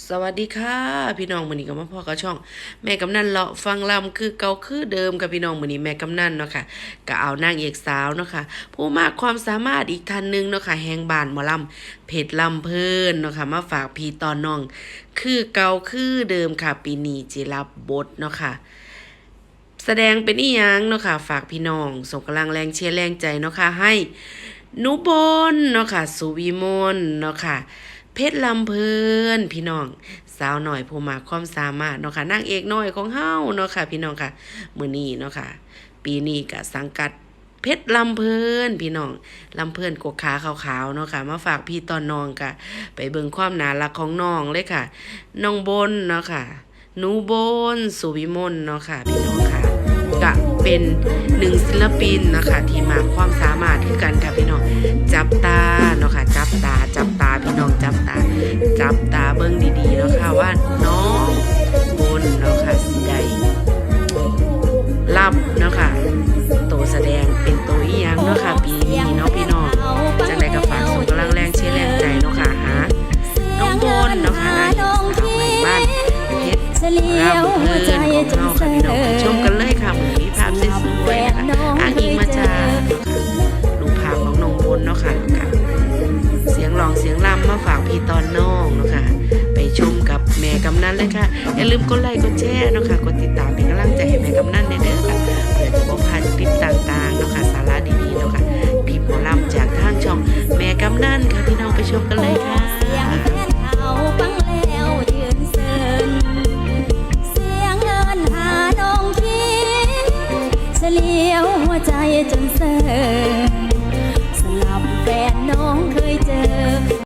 สวัสดีค่ะพี่น้องมือนี้ก็มาพอกับช่อง แม่กำนันเลาะฟังลำคือเก่าคือเดิมกับพี่น้องมือนี้แม่กำนันเนาะค่ะก็เอานางเอกสาวเนาะค่ะผู้มากความสามารถอีกท่านหนึ่งเนาะค่ะแหงบานหมอลำเพชรลำเพิ่นเนาะค่ะมาฝากพี่ตอนน้อง คือเก่าคือเดิมค่ะปีนี้จิรับบทเนาะค่ะแสดงเป็นอีหยังเนาะค่ะฝากพี่น้องส่งกำลังแรงเชียร์แรงใจเนาะค่ะให้หนุบนเนาะค่ะสุวิมลเนาะค่ะ เพชรลำเพลินพี่น้อง สาวหน่อยผู้มาความสามารถเนาะค่ะนางเอกน้อยของเฮาเนาะค่ะ พี่น้องค่ะมื้อนี้เนาะค่ะ ปีนี้ก็สังกัดเพชรลำเพลินพี่น้องลำเพลินกกขาขาวๆเนาะค่ะ มาฝากพี่ตอนน้องค่ะ ไปเบิ่งความน่ารักของน้องเลยค่ะน้องบนเนาะค่ะหนูบนสุวิมลเนาะค่ะ พี่น้องค่ะก็เป็นหนึ่งศิลปินนะคะ ที่มาความสามารถคือกันค่ะพี่น้องจับตาเนาะค่ะ จับตาจับ จับตาจับตาเบิ้งดีๆเนาะค่ะว่าน้องบนเนาะค่ะสิได้รับเนาะค่ะตัวแสดงเป็นตัวอีหยังเนาะค่ะปีนี้เนาะพี่น้องจังไดกับฝากส่งกำลังแรงเชียร์แรงใจเนาะค่ะหาน้องบนเนาะค่ะนายสาวแห่งบ้านเพชรรำเพลิน ฝากพี่ตอนน้องนะคะไปชมกับแม่กำนันเลยค่ะ อย่าลืมกดไลค์กดแชร์นะคะกดติดตามเป็นกำลังใจให้แม่กำนันเด้อค่เพื่อจะบอกนคลิปต่างๆนะคะสาระดีๆนะค่ะพี่หมอลำจากทางช่องแม่กำนันค่ะพี่น้องไปชมกันเลยค่ะเลี้ยวหัวใจจนเซิน